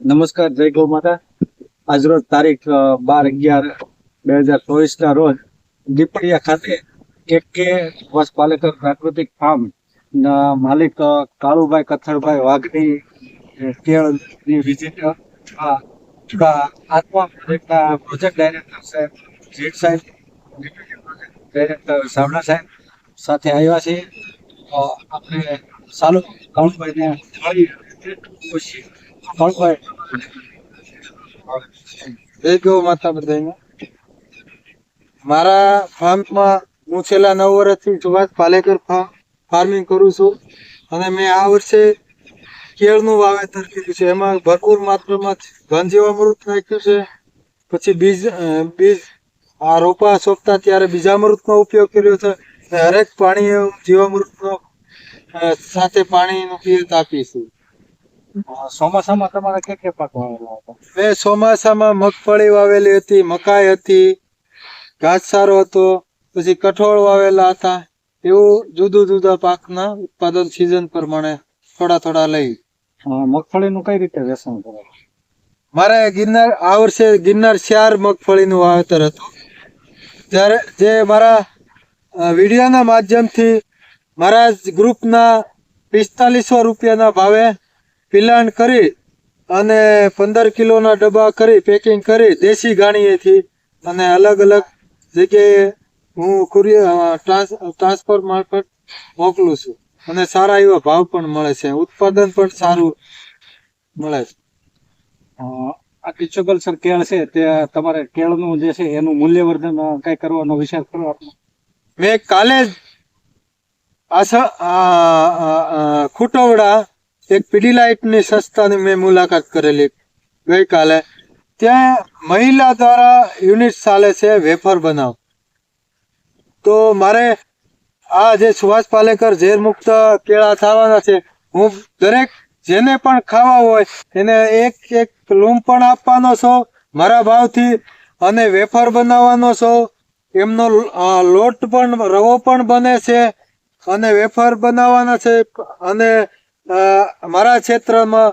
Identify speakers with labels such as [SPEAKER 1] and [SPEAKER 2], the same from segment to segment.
[SPEAKER 1] નમસ્કાર, જય ગૌ માતા. આજરોજ તારીખ બાર અગિયાર બે હજાર ચોવીસ ના રોજ દીપડિયા ખાતે એક કે વસ પાલેકર પ્રાકૃતિક ફાર્મ માલિક કાળુભાઈ કથળભાઈ વાઘની કેળની વિઝિટ આત્મા પ્રોજેક્ટના પ્રોજેક્ટ ડાયરેક્ટર સાહેબ, જીત સાહેબ ડાયરેક્ટર સાવડા સાહેબ સાથે આવ્યા છીએ. આપણે સાલું, કાળુભાઈને મળી પૂછીએ
[SPEAKER 2] મારા ફાર્મમાં હું છેલ્લા નવ વર્ષથી સુભાષ પાલેકર ફાર્મિંગ કરું છું અને મેં આ વર્ષે કેળનું વાવેતર કર્યું છે. એમાં ભરપૂર માત્રામાં ઘનજીવામૃત નાખ્યું છે. પછી બીજ બીજ આ રોપા સોંપતા ત્યારે બીજામૃતનો ઉપયોગ કર્યો છે હરેક પાણી જીવામૃતનો સાથે પાણીનું પિયત આપીશું.
[SPEAKER 1] ચોમાસામાં તમારે કે કે પાક વાવેલા હતા?
[SPEAKER 2] મેં ચોમાસામાં મગફળી વાવેલી હતી મકાઈ હતી ઘાસચારો હતો પછી કઠોળ વાવેલા હતા. એવું જુદા જુદા પાકના ઉત્પાદન સિઝન પ્રમાણે થોડા થોડા લઈ.
[SPEAKER 1] મગફળીનું કઈ રીતે વેચાણ કરે?
[SPEAKER 2] મારે ગિરનાર આ વર્ષે ગિરનાર ચાર મગફળીનું વાવેતર હતું. ત્યારે જે મારા વિડીયોના માધ્યમથી મારા ગ્રુપના પિસ્તાલીસો રૂપિયાના ભાવે પિલાણ કરી અને પંદર કિલોના ડબ્બા કરી પેકિંગ કરી દેશી ગાણીએથી અને અલગ અલગ જગ્યાએ હું કુરિયર ટ્રાન્સ ટ્રાન્સફર મારફત મોકલું છું. અને સારા એવા ભાવ પણ મળે છે. ઉત્પાદન પણ સારું મળે છે.
[SPEAKER 1] આ ટીચોકલ્ચર કેળ છે તે તમારે કેળનું જે છે એનું મૂલ્યવર્ધન કઈ કરવાનો વિચાર કરો
[SPEAKER 2] મેં કાલે જ આ ખૂટવડા એક પીડીલાઇટની સંસ્થાની મેં મુલાકાત કરેલી ગઈકાલે. ત્યાં મહિલા દ્વારા યુનિટ ચાલે છે વેફર બનાવ. તો મારે આ જે સુભાષ પાલેકર ઝેર મુક્ત કેળા થવાના છે, હું દરેક જેને પણ ખાવા હોય એને એક એક લૂમ પણ આપવાનો છો, મારા ભાવથી, અને વેફર બનાવવાનો છો. એમનો લોટ પણ, રવો પણ બને છે, અને વેફર બનાવવાના છે, અને મારા ક્ષેત્રમાં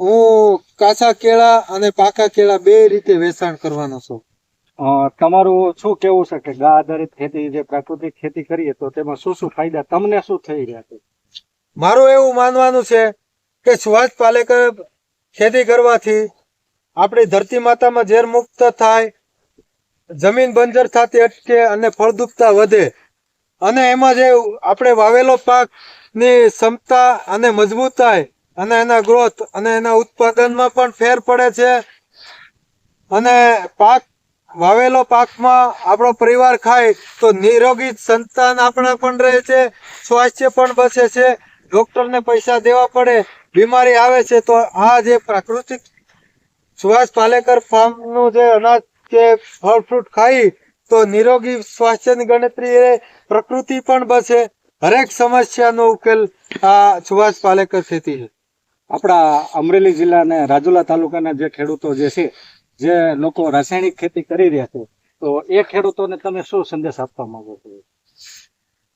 [SPEAKER 2] હું કાચા કેળા અને પાકા કેળા બે રીતે વેચાણ કરવાનો છું.
[SPEAKER 1] તમારું શું કેવું છે કે ગા આધારિત ખેતી જે પ્રાકૃતિક ખેતી કરીએ તો તેમાં શું શું ફાયદા? તમને શું થઈ રહ્યા છે?
[SPEAKER 2] મારું એવું માનવાનું છે કે સુભાષ પાલેકર ખેતી કરવાથી આપણી ધરતી માતામાં ઝેર મુક્ત થાય જમીન બંજર થતી અટકે અને ફળદ્રુપતા વધે. અને એમાં જે આપણે વાવેલો પાકની ક્ષમતા અને મજબૂતાઈ અને એના ગ્રોથ અને એના ઉત્પાદનમાં પણ ફેર પડે છે. અને પાક, વાવેલો પાકમાં આપણો પરિવાર ખાય તો નિરોગી સંતાન આપણા પણ રહે છે, સ્વાસ્થ્ય પણ બચે છે ડોક્ટરને પૈસા દેવા પડે, બીમારી આવે છે તો આ જે પ્રાકૃતિક સુભાષ પાલેકર ફાર્મનું જે અનાજ કે ફળ, ફ્રૂટ ખાઈ તો નિરોગી સ્વાસ્થ્યની ગણતરી એ પ્રકૃતિ પણ બચે હરેક સમસ્યાનો ઉકેલ આ સુભાષ પાલેકર ખેતી છે.
[SPEAKER 1] આપણા અમરેલી જિલ્લાના રાજુલા તાલુકાના જે ખેડૂતો જે છે, જે લોકો રાસાયણિક ખેતી કરી રહ્યા છે, તો એ ખેડૂતોને તમે શું સંદેશ આપવા માંગો છો?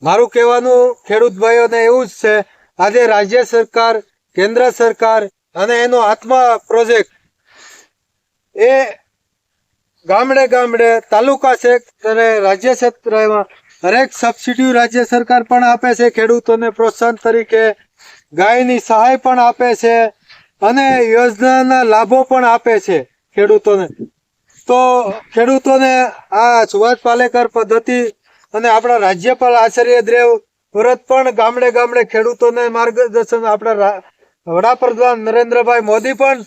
[SPEAKER 2] મારું કહેવાનું ખેડૂત ભાઈઓને એવું જ છે, આજે રાજ્ય સરકાર, કેન્દ્ર સરકાર અને એનો આત્મા પ્રોજેક્ટ એ ગામડે ગામડે તાલુકા ક્ષેત્રે રાજ્ય ક્ષેત્રમાં હરેક સબસિડી રાજ્ય સરકાર પણ આપે છે. ખેડૂતોને પ્રોત્સાહન તરીકે ગાયની સહાય પણ આપે છે અને યોજનાના લાભો પણ આપે છે ખેડૂતોને. તો ખેડૂતોને આ સુભાષ પાલેકર પદ્ધતિ અને આપણા રાજ્યપાલ આચાર્ય દેવ વ્રત પણ ગામડે ગામડે ખેડૂતોને માર્ગદર્શન આપણા વડાપ્રધાન નરેન્દ્રભાઈ મોદી પણ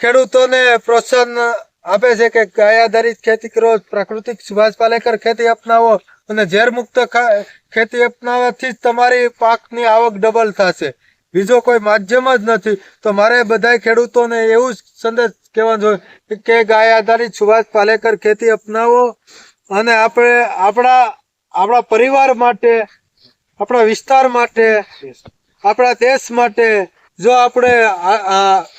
[SPEAKER 2] ખેડૂતોને પ્રોત્સાહન આપે છે કે ગાય આધારિત ખેતી કરો, પ્રાકૃતિક સુભાષ પાલેકર ખેતી અપનાવો. અને ઝેર મુક્ત ખેતી અપનાવવાથી જ તમારી પાકની આવક ડબલ થશે. બીજો કોઈ માધ્યમ જ નથી. તો મારે બધાય ખેડૂતોને એવું જ સંદેશ કહેવાનો જોઈએ કે ગાય આધારિત સુભાષ પાલેકર ખેતી અપનાવો અને આપણે આપણા આપણા પરિવાર માટે, આપણા વિસ્તાર માટે, આપણા દેશ માટે જો આપણે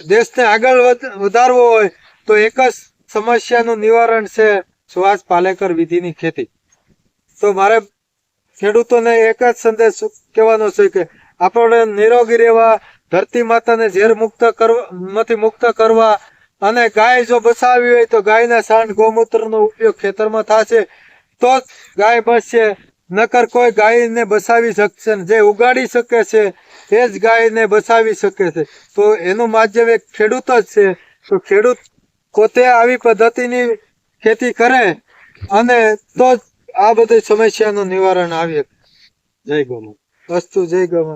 [SPEAKER 2] દેશને આગળ વધ- વધારવો હોય તો એક જ સમસ્યાનું નિવારણ છે સુભાષ પાલેકર વિધિની ખેતી. તો મારે ખેડૂતોને એક જ સંદેશ કહેવાનો છે કે આપણે નિરોગી રહેવા, ધરતી માતાને ઝેર મુક્ત કરવામાંથી મુક્ત કરવા અને ગાય જો બસાવી હોય તો ગાયના સાંડ ગૌમૂત્રનો ઉપયોગ ખેતરમાં થશે તો જ ગાય બસશે. નકર કોઈ ગાયને બસાવી શકશે જે ઉગાડી શકે છે એ જ ગાયને બસાવી શકે છે. તો એનું માધ્યમ એક ખેડૂત જ છે. તો ખેડૂત પોતે આવી પદ્ધતિની ખેતી કરે અને તો જ આ બધી સમસ્યાનું નિવારણ આવે જય ગૌ અસ્તુ જય ગૌ